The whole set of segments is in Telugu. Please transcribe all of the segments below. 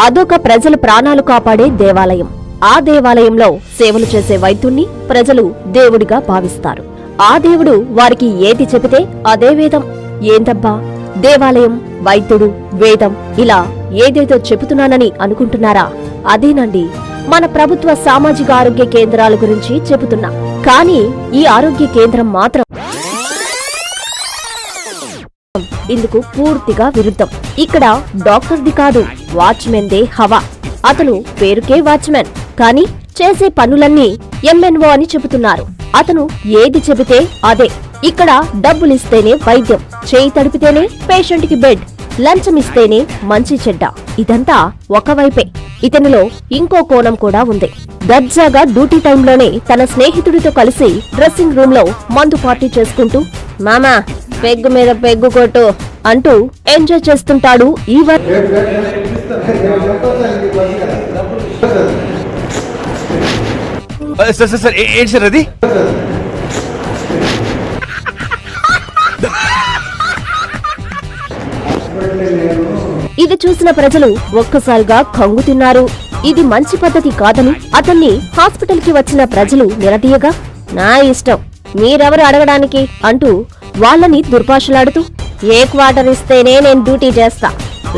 అదొక ప్రజల ప్రాణాలు కాపాడే దేవాలయం. ఆ దేవాలయంలో సేవలు చేసే వైద్యుణ్ణి ప్రజలు దేవుడిగా భావిస్తారు. ఆ దేవుడు వారికి ఏది చెబితే అదే వేదం. ఏందబ్బా? దేవాలయం వైద్యుడు వేదం ఇలా ఏదేదో చెబుతున్నానని అనుకుంటున్నారా? అదేనండి. మన ప్రభుత్వ సామాజిక ఆరోగ్య కేంద్రాల గురించి చెబుతున్నా. కానీ ఈ ఆరోగ్య కేంద్రం మాత్రం ఇందుకు పూర్తిగా విరుద్ధం. ఇక్కడ డాక్టర్ది కాదు వాచ్మెన్ దే హవా. అతను పేరుకే వాచ్మెన్. కానీ చేసే పనులన్నీ ఎంఎన్ఓ అని చెబుతున్నారు. అతను ఏది చెబితే అదే. ఇక్కడ డబ్బులిస్తేనే వైద్యం చేయి తడిపితేనే పేషెంట్కి బెడ్ లంచం ఇస్తేనే మంచి చెడ్డ. ఇదంతా ఒకవైపే. ఇతనిలో ఇంకో కోణం కూడా ఉంది. దర్జాగా డ్యూటీ టైంలోనే తన స్నేహితుడితో కలిసి డ్రెస్సింగ్ రూమ్లో మందు పార్టీ చేసుకుంటూ మామా పెగ్గు మీద పెగ్గు కొట్టు అంటూ ఎంజాయ్ చేస్తుంటాడు ఈ ఏంటి సార్ అది? ఇది చూసిన ప్రజలు ఒక్కసారిగా కంగు తిన్నారు. ఇది మంచి పద్ధతి కాదని అతన్ని హాస్పిటల్కి వచ్చిన ప్రజలు నిలదీయగా నా ఇష్టం. మీరెవరు అడగడానికి? అంటూ వాళ్ళని దుర్భాషలాడుతూ ఏ క్వార్టర్ ఇస్తేనే నేను డ్యూటీ చేస్తా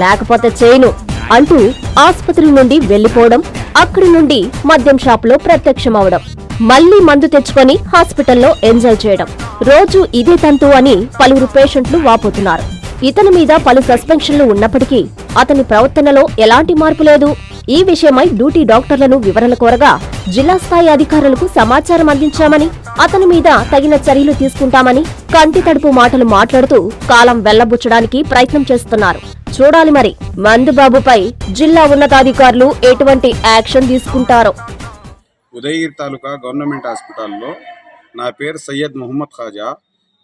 లేకపోతే చేయను అంటూ ఆసుపత్రి నుండి వెళ్ళిపోవడం అక్కడి నుండి మద్యం షాపులో ప్రత్యక్షమవడం మళ్ళీ మందు తెచ్చుకొని హాస్పిటల్లో ఎంజాయ్ చేయడం. రోజు ఇదే తంతు అని పలువురు పేషెంట్లు వాపోతున్నారు. ఇతని మీద పలు సస్పెన్షన్లు ఉన్నప్పటికీ అతని ప్రవర్తనలో ఎలాంటి మార్పు లేదు. ఈ విషయమై డ్యూటీ డాక్టర్లను వివరణ కోరగా జిల్లా స్థాయి అధికారులకు సమాచారం అందించామని అతని మీద తగిన చర్యలు తీసుకుంటామని కంటి తడుపు మాటలు మాట్లాడుతూ కాలం వెళ్ళబుచ్చడానికి ప్రయత్నం చేస్తున్నారు. చూడాలి మరి మందుబాబుపై జిల్లా ఉన్నతాధికారులు ఎటువంటి యాక్షన్ తీసుకుంటారో. ఉదయగిరి తాలూకా గవర్నమెంట్ హాస్పిటల్లో నా పేరు సయ్యద్ మొహమ్మద్ ఖాజా.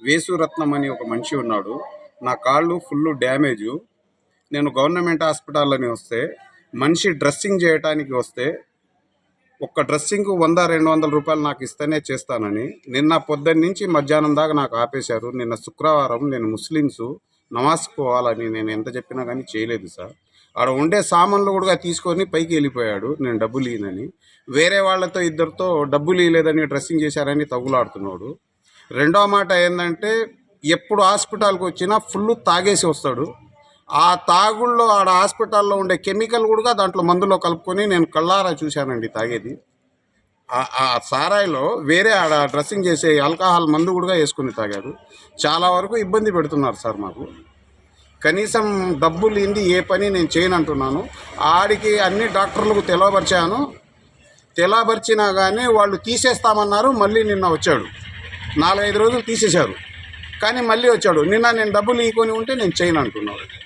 వేసురత్నం అని ఒక మనిషి ఉన్నాడు. నా కాళ్ళు ఫుల్ డ్యామేజు. నేను గవర్నమెంట్ హాస్పిటల్లోనే వస్తే మనిషి డ్రెస్సింగ్ చేయటానికి వస్తే ఒక్క డ్రెస్సింగ్ వంద రెండు వందల రూపాయలు నాకు ఇస్తేనే చేస్తానని నిన్న పొద్దున్న నుంచి మధ్యాహ్నం దాకా నాకు ఆపేశారు. నిన్న శుక్రవారం నేను ముస్లిమ్స్ నమాజ్కి పోవాలని నేను ఎంత చెప్పినా కానీ చేయలేదు సార్. ఆడ ఉండే సామాన్లు కూడా తీసుకొని పైకి వెళ్ళిపోయాడు. నేను డబ్బులు ఇయనని వేరే వాళ్ళతో ఇద్దరితో డబ్బులు ఇయలేదని డ్రెస్సింగ్ చేశారని తగులాడుతున్నాడు. రెండో మాట ఏంటంటే ఎప్పుడు హాస్పిటల్కి వచ్చినా ఫుల్ తాగేసి వస్తాడు. ఆ తాగుల్లో ఆడ హాస్పిటల్లో ఉండే కెమికల్ కూడా దాంట్లో మందులో కలుపుకొని నేను కళ్ళారా చూశానండి తాగేది. ఆ- సారాయిలో వేరే ఆడ డ్రెస్సింగ్ చేసే ఆల్కహాల్ మందు కూడా వేసుకుని తాగారు. చాలా వరకు ఇబ్బంది పెడుతున్నారు సార్ మాకు. కనీసం డబ్బులు ఇంది ఏ పని నేను చేయను అంటున్నాను ఆడికి అన్ని డాక్టర్లకు తెలవపరిచాను తెలవపరిచినా కానీ వాళ్ళు తీసేస్తామన్నారు మళ్ళీ నిన్న వచ్చాడు. నాలుగైదు రోజులు తీసేశారు. కానీ మళ్ళీ వచ్చాడు. నిన్న నేను డబ్బులు ఇవ్వకొని ఉంటే నేను చేయను అంటున్నాడు